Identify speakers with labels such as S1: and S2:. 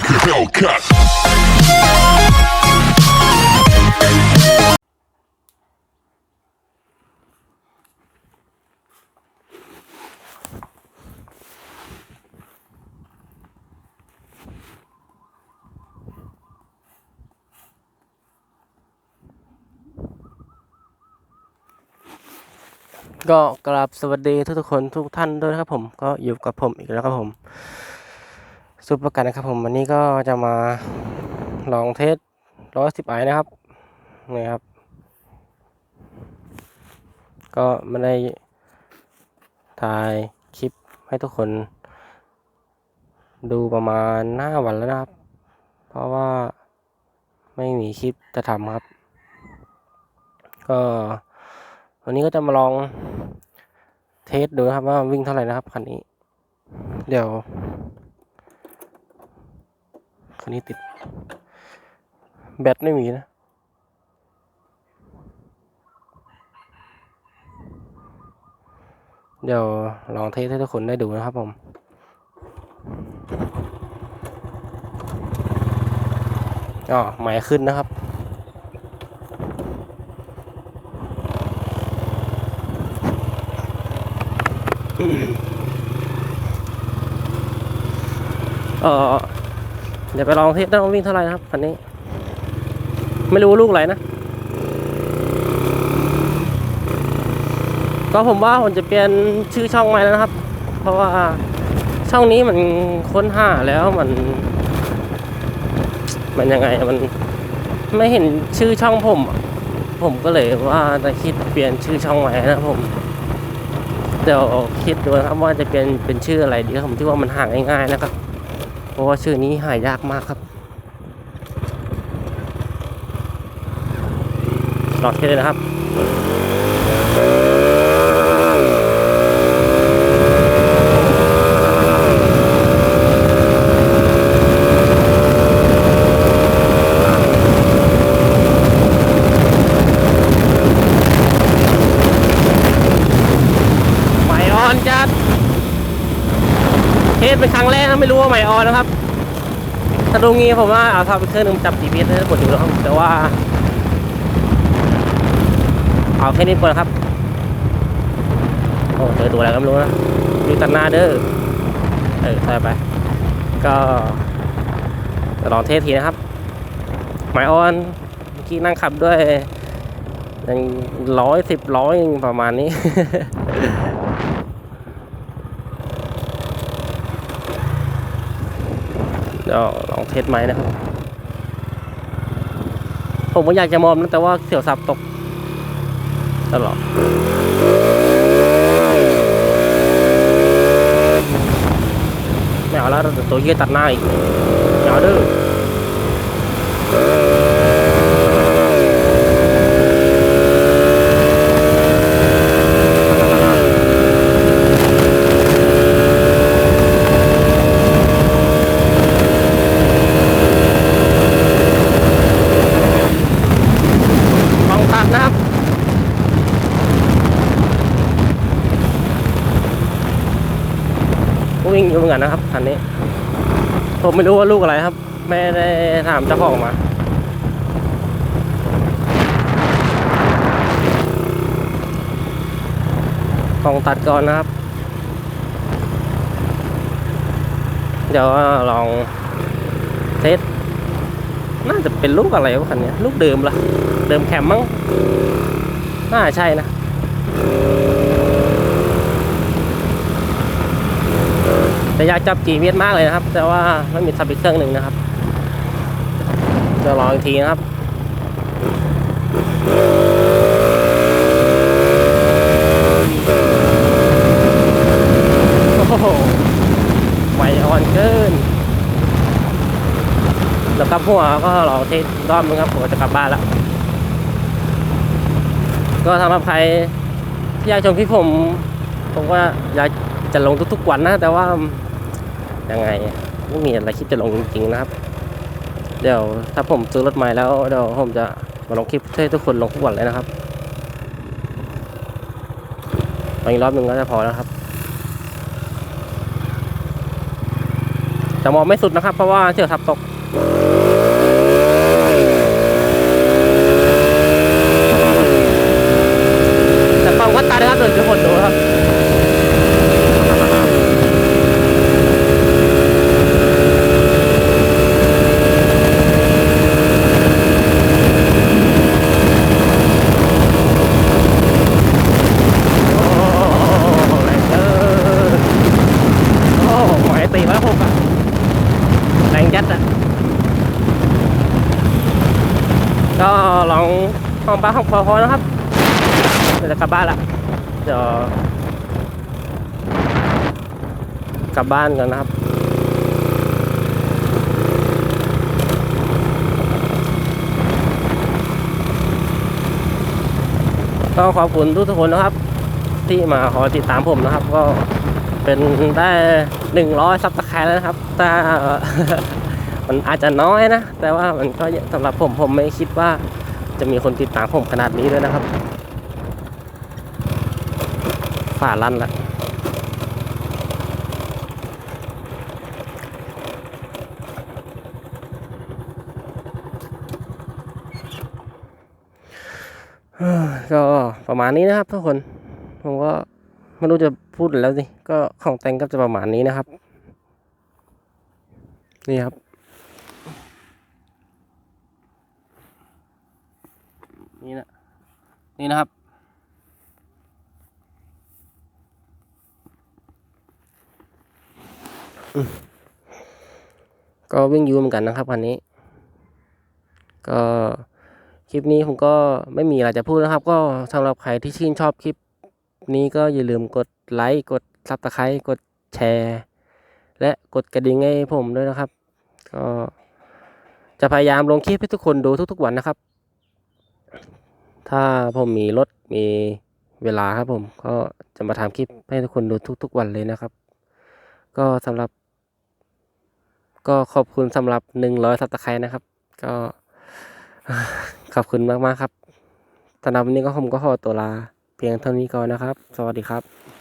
S1: like a Hellcat.
S2: ก็กราบสวัสดีทุกๆคนทุกท่านด้วยนะครับผมก็อยู่กับผมอีกแล้วครับผม ซุปปร์กันนะครับผมวันนี้ก็จะมาลองเทสร้อยสิบไอนะครับนี่ครับ ก็ไม่ได้ถ่ายคลิปให้ทุกคน ดูประมาณห้าวันแล้วนะครับ เพราะว่าไม่มีคลิปจะทำครับ ก็วันนี้ก็จะมาลองเทสดูนะครับว่าวิ่งเท่าไหร่นะครับคันนี้ เดี๋ยวันนี้ติด แบตไม่มีนะ เดี๋ยวลองเทสให้ทุกคนได้ดูนะครับผมอ๋อหมายขึ้นนะครับเออ เดี๋ยวไปลองเทสได้ว่าวิ่งเท่าไหร่นะครับคันนี้ ไม่รู้ลูกไรนะ ก็ผมว่าผมจะเปลี่ยนชื่อช่องใหม่แล้วนะครับ เพราะว่าช่องนี้มันค้นหาแล้วมัน มันยังไงมันไม่เห็นชื่อช่องผม ผมก็เลยว่าจะคิดเปลี่ยนชื่อช่องใหม่นะผมเดี๋ยวคิดดูนะครับว่าจะเป็นเป็นชื่ออะไรดีครับผมที่ว่ามันหาง่ายๆนะครับ ราะว่าชื่อนี้หายากมากครับลองเทเลยนะครับ ไหมออนจัด เทสเป็นครั้งแรกนะไม่รู้ว่าไหมออนนะครับถ้าดูงี้ผมว่าเอาทำเป็นเครื่องหนึงจับ GPS ให้กดดูแล้วครับแต่ว่า เอาแค่นี้ก่อนครับ โอ้เจอตัวอะไรก็ไม่รู้นะดูตัดหน้าเด้อเออใส่ไป ก็ลองเทสทีนะครับ หมายออนเมื่อกี้นั่งขับด้วยยังร้อยสิบร้อยประมาณนี้ ดี๋ยวลองเทสไหมนะครับ ผมก็อยากจะมอมนะแต่ว่าเสียวสับตกตลอดไม่เอาแล้วตัวเยี่ยตัดหน้าอีกอย่เอาดื้อลองตัดนะครับ วิ่ งอยู่เหมือนกันนะครับคันนี้ ผมไม่รู้ว่าลูกอะไรครับ ไม่ได้ถามเจ้าของมากล่องตัดก่อนนะครับ เดี๋ยวลองเทสน่าจะเป็นลูกอะไรวะคันนี้ลูกเดิมละเดิมแคมมั้งน่าใช่นะ แต่อยากจับจีเวียดมากเลยนะครับ แต่ว่าไม่มีซับอีกเครื่องหนึ่งนะครับจะลองอีกทีนะครับโอ้โหไหวอ่อนเกิน แล้วกลับหัวก็ลองเทสรอบนึงครับผมจะกลับบ้านแล้วก็สำหรับใครที่อยากชมคลิปผม ผมว่าอยากจะลงทุกๆวันนะ แต่ว่า ยังไงไม่มีอะไรคิดจะลงจริงๆนะครับ เดี๋ยวถ้าผมซื้อรถใหม่แล้วเดี๋ยวผมจะมาลงคลิปให้ทุกคนลงทุกวันเลยนะครับลองอีกรอบหนึ่งก็จะพอแล้วครับจะมองไม่สุดนะครับ เพราะว่าเชือกทับตก แต่ฟังวัดตานะครับเดี๋ยวทุกคนดูครับ โอ้แรงเออโอ้หมายตีมาแล้วหกอะัดอะก็ลองห้องบ้านห้องพอพอนะครับเดี๋ยวจะกลับบ้านละเดี๋ยวกลับบ้านกันนะครับก็ขอบคุณทุกทุกคนนะครับ ที่มาขอติดตามผมนะครับ ก็เป็นได้หนึ่งร้อยซับสไครต์แล้วนะครับ แต่ มันอาจจะน้อยนะ แต่ว่ามันก็สำหรับผมผมไม่คิดว่าจะมีคนติดตามผมขนาดนี้ด้วยนะครับฝ่าลั่นละก็ประมาณนี้นะครับทุกคน ผมก็ไม่รู้จะพูดแล้วสิ ก็ของแต่งก็จะประมาณนี้นะครับ นี่ครับ นี่นะนี่นะครับ ก็วิ่งยูเหมือนกันนะครับคันนี้ ก็คลิปนี้ผมก็ไม่มีอะไรจะพูดนะครับ ก็สำหรับใครที่ชื่นชอบคลิปนี้ก็อย่าลืมกดไลค์กดซับสไครต์กดแชร์ และกดกระดิ่งให้ผมด้วยนะครับ ก็จะพยายามลงคลิปให้ทุกคนดูทุกๆวันนะครับ ถ้าผมมีรถมีเวลาครับผม ก็จะมาทำคลิปให้ทุกคนดูทุก ๆ วันเลยนะครับ ก็สำหรับ ก็ขอบคุณสำหรับหนึ่งร้อยซับสไครต์นะครับ ก็ขอบคุณมาก ๆ ครับสำหรับวันนี้ก็ผมก็ขอตัวลา เพียงเท่านี้ก่อนนะครับ สวัสดีครับ